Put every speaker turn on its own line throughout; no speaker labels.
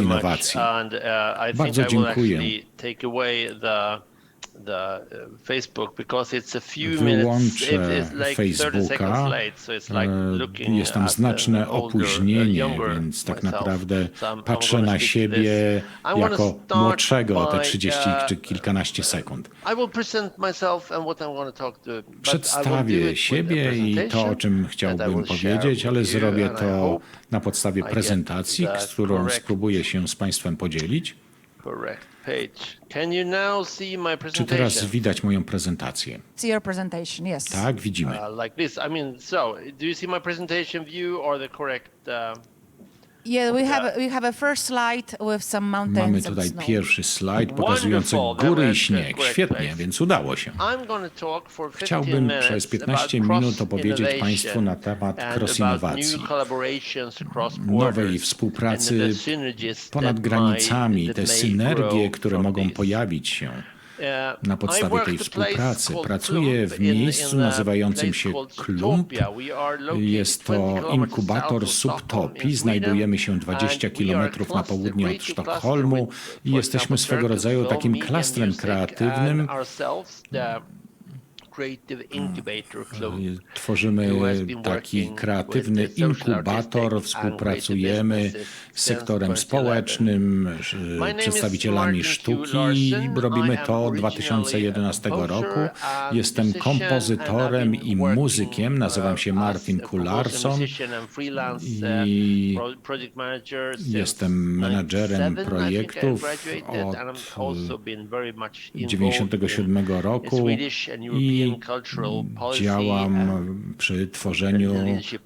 much.
innowacji.
Uh,
Bardzo dziękuję.
The uh, Facebook because it's a few minutes.
Wyłączę
It is like 30 seconds
Facebooka.
late, so it's like
E,
looking
Jest tam
at
znaczne
older,
opóźnienie, więc tak naprawdę patrzę na siebie jako młodszego o te
by,
30
uh,
czy kilkanaście sekund.
I will present myself and what I want to talk to. but I will do
Przedstawię siebie i to, o czym chciałbym powiedzieć, ale zrobię to na podstawie prezentacji, z którą spróbuję się z Państwem podzielić.
Correct page. Can you now see my
Czy
presentation?
teraz widać moją prezentację?
See your presentation, yes.
Tak, widzimy.
Uh, like this. I mean, so do you see my presentation view or the correct? Uh,
Yeah, we have we have a first slide with some mountains
Mamy tutaj
snow.
pierwszy slajd pokazujący
Wonderful.
góry i śnieg. Świetnie, więc udało się.
I'm going to talk for 15
Chciałbym
minutes
przez 15
about
minut opowiedzieć
innovation
Państwu na temat
and
cross
about
innowacji,
new collaborations across
nowej
borders
współpracy ponad
that
granicami,
might-
te synergie, które mogą pojawić się.
Uh,
Na
I
podstawie tej współpracy pracuję w miejscu nazywającym się Klump. Jest
20
to inkubator Subtopii. Znajdujemy się 20
And we are
kilometrów na południe od Sztokholmu i jesteśmy swego rodzaju takim klastrem kreatywnym. Tworzymy
who has been
taki kreatywny inkubator, współpracujemy z sektorem społecznym, przedstawicielami sztuki. Robimy
I am
to od
originally
2011
a
roku. Jestem kompozytorem i
working,
muzykiem. Nazywam się
uh,
Martin Kularson i
uh,
jestem menadżerem
97, I think I
projektów od
and I'm also been very much involved
97
in
roku.
Swedish and
i
policy
działam przy tworzeniu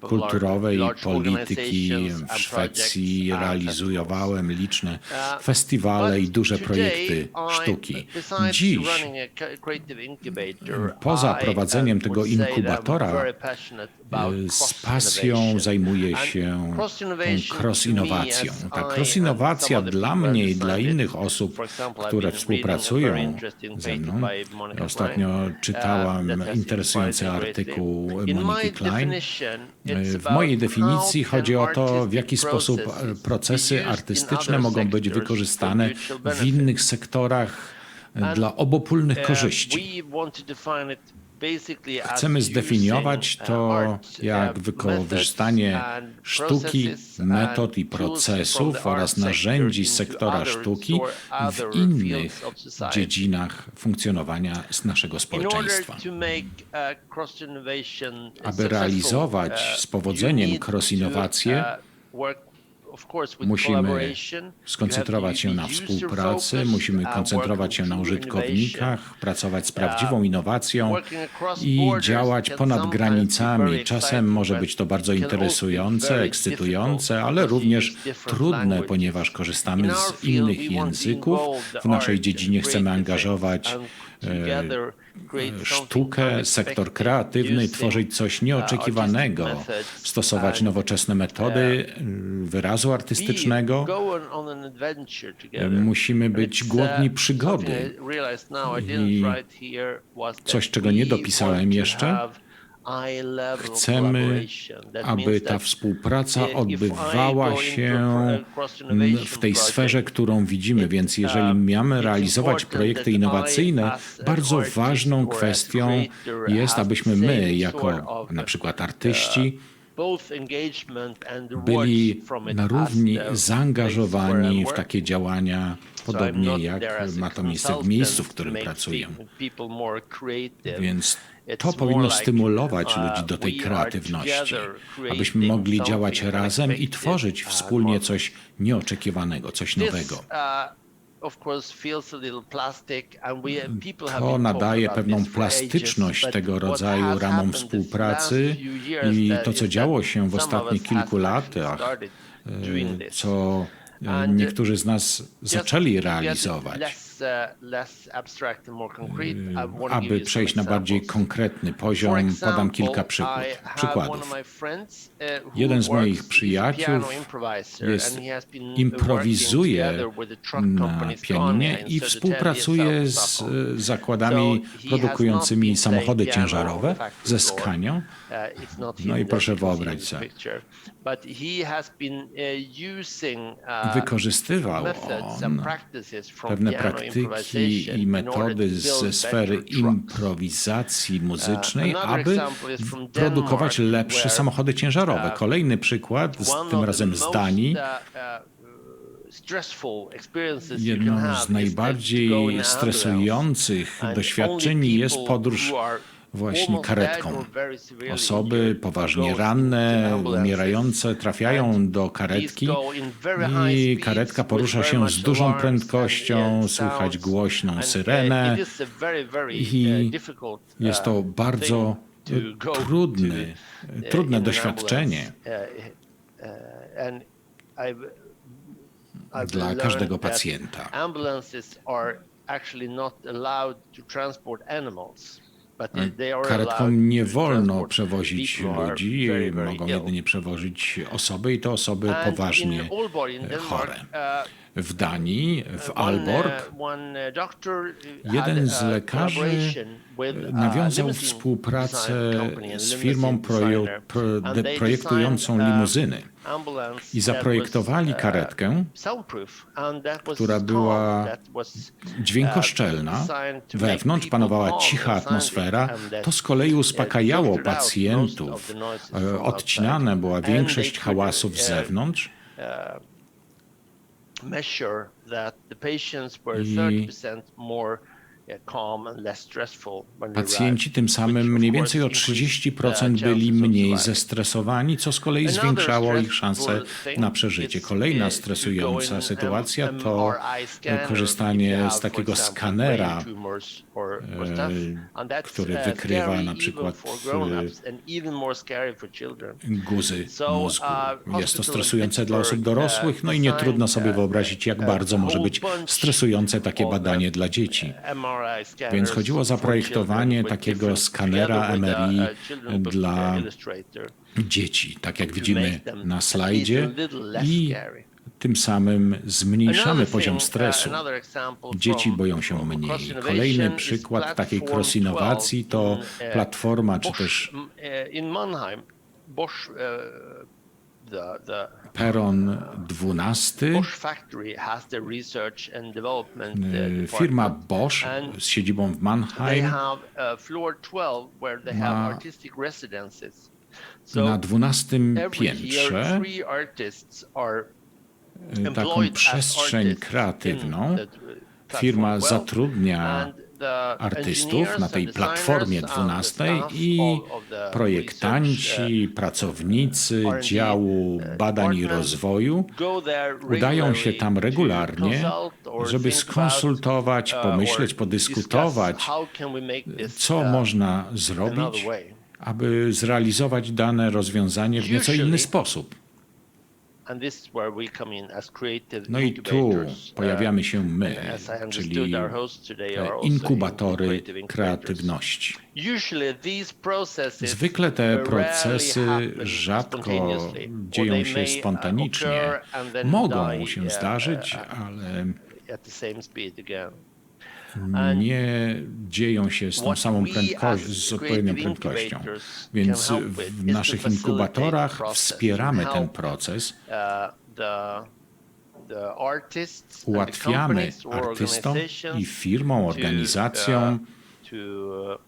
kulturowej polityki w Szwecji.
and
Realizowałem liczne
Uh,
festiwale i duże projekty sztuki. Dziś
incubator,
Poza
I,
prowadzeniem
uh,
tego inkubatora,
cross
z pasją zajmuję się
cross
tą
innovation
cross
to me,
innowacją.
as
Ta
I
cross
and
innowacja
some other
dla mnie i dla innych osób, które współpracują ze mną. Ostatnio
Klein, has
interesujący artykuł Moniki Klein. E, W mojej definicji chodzi o to, w jaki sposób e, procesy artystyczne mogą być wykorzystane w innych sektorach e, dla obopólnych
Uh,
korzyści. Chcemy zdefiniować
uh,
to jak
uh,
wykorzystanie sztuki, metod i procesów oraz narzędzi sektora sztuki w innych dziedzinach funkcjonowania z naszego społeczeństwa.
uh,
Aby realizować z powodzeniem
you
musimy skoncentrować się na współpracy, musimy
uh,
koncentrować się na użytkownikach, pracować z prawdziwą
Uh,
innowacją
working across
i działać ponad granicami. Czasem może być to bardzo interesujące, ekscytujące, ale również trudne, ponieważ korzystamy z innych języków. W naszej dziedzinie chcemy angażować
and
e, sztukę, sektor kreatywny, tworzyć coś
uh,
nieoczekiwanego, stosować nowoczesne metody y, wyrazu artystycznego. Musimy być
uh,
głodni przygody.
I
coś, czego nie dopisałem jeszcze. Chcemy, aby ta współpraca odbywała się w tej sferze, którą widzimy. Więc jeżeli
um,
mamy realizować projekty innowacyjne, bardzo ważną kwestią jest, abyśmy my, jako na przykład
uh,
artyści, byli na równi zaangażowani w takie działania, podobnie jak ma to miejsce w miejscu, w którym pracuję. Więc to powinno stymulować
uh,
ludzi do tej kreatywności, abyśmy mogli działać razem i tworzyć
uh,
wspólnie coś nieoczekiwanego, coś nowego.
Of course, feels a little plastic, and we people have
To nadaje pewną plastyczność tego rodzaju ramom współpracy i to, co działo się w ostatnich kilku latach, e, co niektórzy z nas zaczęli realizować.
give
Aby przejść na bardziej konkretny poziom, podam kilka przykład, przykładów.
who
Jeden z moich przyjaciół jest, improwizuje na pianinie i współpracuje z e, zakładami produkującymi samochody ciężarowe ze. Scanią. No i proszę
this
sobie.
Uh, uh,
Wykorzystywał on pewne praktyki i metody
to
ze sfery improwizacji muzycznej,
another
aby produkować lepsze samochody ciężarowe.
uh,
Kolejny przykład, tym razem z Danii.
uh, uh,
Jedną z najbardziej stresujących doświadczeń jest podróż właśnie karetką. Osoby poważnie ranne, umierające trafiają do karetki i karetka porusza się z dużą prędkością, słychać głośną
uh,
syrenę. i
uh,
Jest to
uh,
bardzo trudny,
uh,
trudne doświadczenie dla każdego pacjenta.
Ambulances are actually not allowed to transport animals. Are
Karetkom nie wolno przewozić ludzi, mogą jedynie przewozić osoby i to osoby poważnie chore.
uh,
W Danii, w
one,
Alborg,
uh, uh, uh,
jeden z lekarzy
uh,
nawiązał współpracę z firmą projektującą
uh,
limuzyny i zaprojektowali
uh,
karetkę, która była dźwiękoszczelna,
uh, make
wewnątrz panowała cicha atmosfera, to z kolei uspokajało pacjentów. E, Odcinana
outside.
była większość hałasów z
uh,
zewnątrz I
30% more uh, calm and less stressful when they
Pacjenci tym samym mniej więcej o
increased,
30%
uh,
byli mniej zestresowani, co z kolei zwiększało ich szanse na przeżycie. Kolejna
uh,
stresująca sytuacja to korzystanie z takiego skanera, e, który
uh,
wykrywa na przykład, guzy
So,
mózgu.
uh,
Jest to stresujące dla osób dorosłych, no i
uh,
nie trudno sobie wyobrazić, jak
uh,
bardzo może być stresujące takie
uh,
badanie dla dzieci. Więc chodziło o zaprojektowanie takiego skanera MRI dla dzieci, tak jak widzimy na slajdzie i tym samym zmniejszamy poziom
uh,
stresu. Dzieci boją się mniej. Kolejny przykład takiej cross-innowacji
12
to
uh,
platforma, czy też peron 12.
Bosch factory has the research and development uh,
Firma
department.
Bosch z siedzibą w Mannheim
have uh, floor 12 where they have
Ma-.
So
na 12
every year
piętrze
three artists are
y, taką przestrzeń kreatywną.
uh,
Firma
platform 12.
zatrudnia artystów na tej platformie
and the
12
staff
i
research,
projektanci, pracownicy działu
uh,
badań i rozwoju
uh,
udają się tam regularnie, żeby skonsultować,
uh,
pomyśleć, podyskutować, co
uh,
można zrobić, aby zrealizować dane rozwiązanie w nieco inny sposób. No i tu
incubators.
pojawiamy się
Uh,
my, czyli inkubatory kreatywności. Zwykle te procesy rzadko dzieją się
uh,
spontanicznie. Mogą się
uh,
zdarzyć,
uh,
ale nie dzieją się z tą samą prędkością, z odpowiednią prędkością. Więc w naszych inkubatorach wspieramy ten proces,
uh,
ułatwiamy artystom i firmom, organizacjom
uh, uh,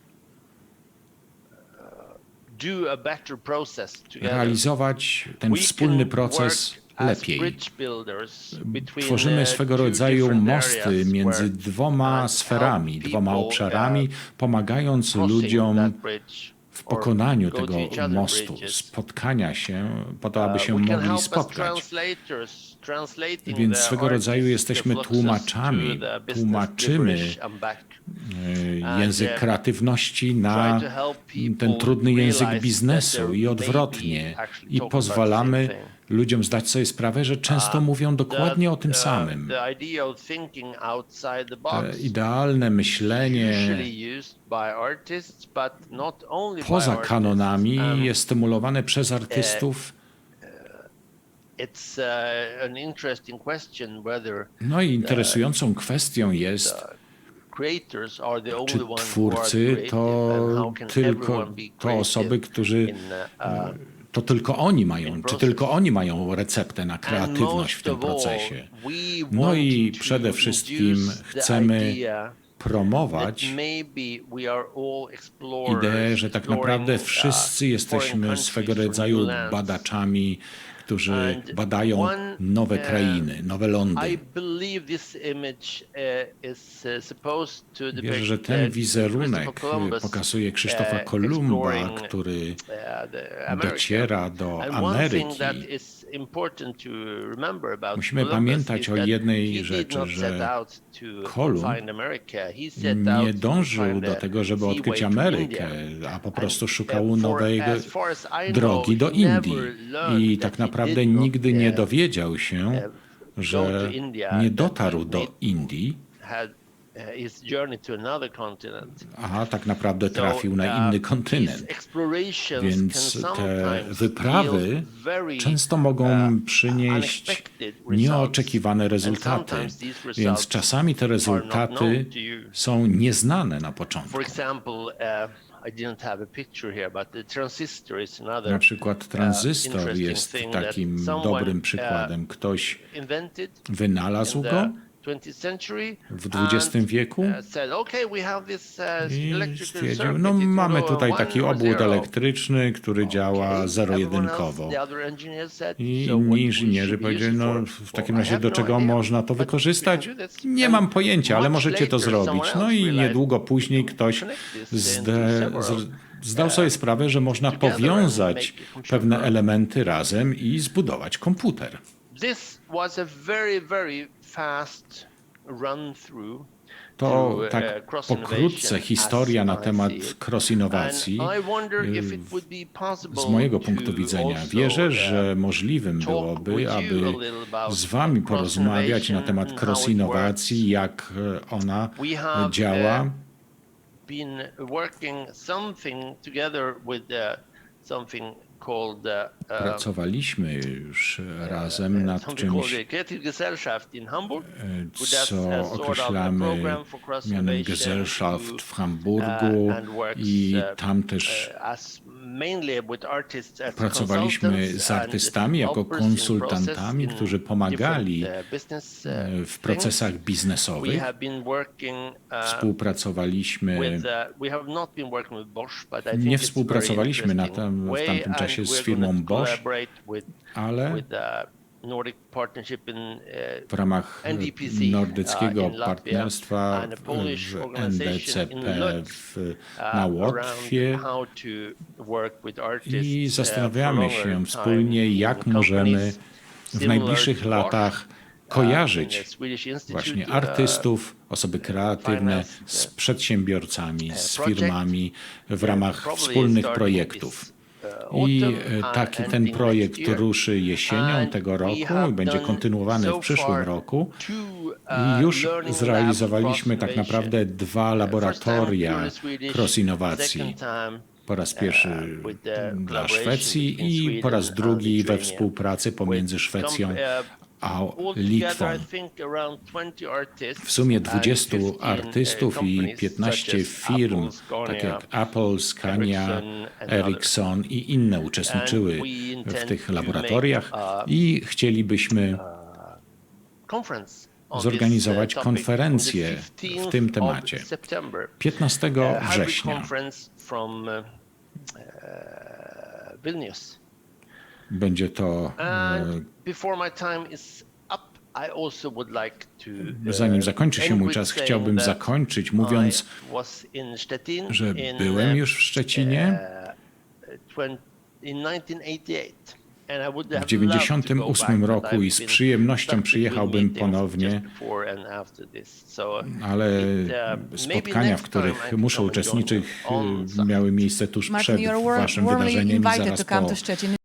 realizować ten wspólny proces lepiej. Tworzymy
uh,
swego rodzaju mosty między dwoma sferami, dwoma obszarami, pomagając ludziom w pokonaniu tego mostu, spotkania się po to, aby
Uh,
się mogli spotkać. Więc swego rodzaju jesteśmy tłumaczami, tłumaczymy e, język kreatywności na ten trudny język biznesu i odwrotnie i pozwalamy. Ludziom zdać sobie sprawę, że często mówią dokładnie o tym samym. Te idealne myślenie poza kanonami
Um,
jest stymulowane przez artystów.
Uh, interesting question whether
No i interesującą kwestią jest, czy twórcy to tylko to osoby, którzy
uh,
to tylko oni mają, czy tylko oni mają receptę na kreatywność w tym procesie. No i przede wszystkim chcemy promować ideę, że tak naprawdę
uh,
wszyscy jesteśmy swego rodzaju badaczami, którzy badają nowe
uh,
krainy, nowe lądy.
uh, uh,
Wierzę, że ten wizerunek pokazuje Krzysztofa Kolumba, który dociera do Ameryki. Musimy pamiętać o jednej rzeczy, że Kolumb nie dążył do tego, żeby odkryć Amerykę, a po prostu szukał nowej drogi do Indii. I tak
he
naprawdę nigdy nie dowiedział się, że nie dotarł do Indii,
continent.
a tak naprawdę trafił na
uh,
inny kontynent. Więc te wyprawy często mogą
uh,
przynieść nieoczekiwane rezultaty, więc czasami te rezultaty są nieznane na początku.
For example, uh, I didn't have a picture here, but the transistor is another
Na przykład tranzystor
interesting
jest takim dobrym
uh,
przykładem. Ktoś wynalazł go
the 20th century
w XX wieku
uh, uh,
i stwierdził, no mamy tutaj taki obwód
zero."
elektryczny, który działa zero-jedynkowo. I
"So what
inni
we
inżynierzy powiedzieli, no
for?"
w takim razie do
no
czego można to wykorzystać? Nie mam pojęcia, ale możecie to zrobić. No i niedługo później ktoś zde, z, zdał sobie sprawę, że można powiązać pewne elementy razem i zbudować komputer.
This was a very, very fast run through
To
uh,
tak
cross
pokrótce historia na temat cross-innowacji. Z mojego punktu widzenia wierzę,
uh,
że możliwym byłoby, aby z Wami porozmawiać na temat cross-innowacji, jak e, ona działa.
uh, been working something together with uh, something uh, uh,
Pracowaliśmy już razem nad
something called
czymś, e, co
a
określamy mianem Gesellschaft w Hamburgu
uh, works,
i
uh,
tam też Pracowaliśmy z artystami jako konsultantami, którzy pomagali
uh, uh,
e, w procesach biznesowych.
uh,
Współpracowaliśmy Nie współpracowaliśmy na tam- w tamtym czasie z firmą Bosch, ale
uh, uh,
w ramach nordyckiego
uh,
partnerstwa w NDCP w,
uh,
na
around
Łotwie i
uh,
zastanawiamy się wspólnie, jak możemy w najbliższych latach
uh,
kojarzyć właśnie
uh,
artystów, osoby kreatywne z
uh,
przedsiębiorcami, z firmami w ramach wspólnych projektów. I e, taki ten projekt ruszy jesienią tego roku i będzie kontynuowany w przyszłym roku. I
uh,
już zrealizowaliśmy tak naprawdę dwa laboratoria cross-innowacji. Po raz pierwszy
uh, the
dla Szwecji i po raz drugi we współpracy pomiędzy Szwecją a Litwą.
I think around 20 artists
W sumie
and
20
15, uh,
artystów i
companies
15
such as
firm, tak jak Apple, Scania,
Ericsson
i inne uczestniczyły w tych
to
laboratoriach i chcielibyśmy zorganizować
uh,
konferencję w
15th
tym temacie.
September.
15
Uh,
września
conference from uh, uh, Vilnius.
Będzie to e,
uh,
Zanim zakończy się mój czas, chciałbym zakończyć mówiąc, że byłem już w Szczecinie
twen- in 1988. And I would
w
have
98
loved to go back,
roku
but
i z przyjemnością przyjechałbym ponownie, ale spotkania, w których muszę uczestniczyć, miały miejsce tuż przed waszym wydarzeniem i zaraz po.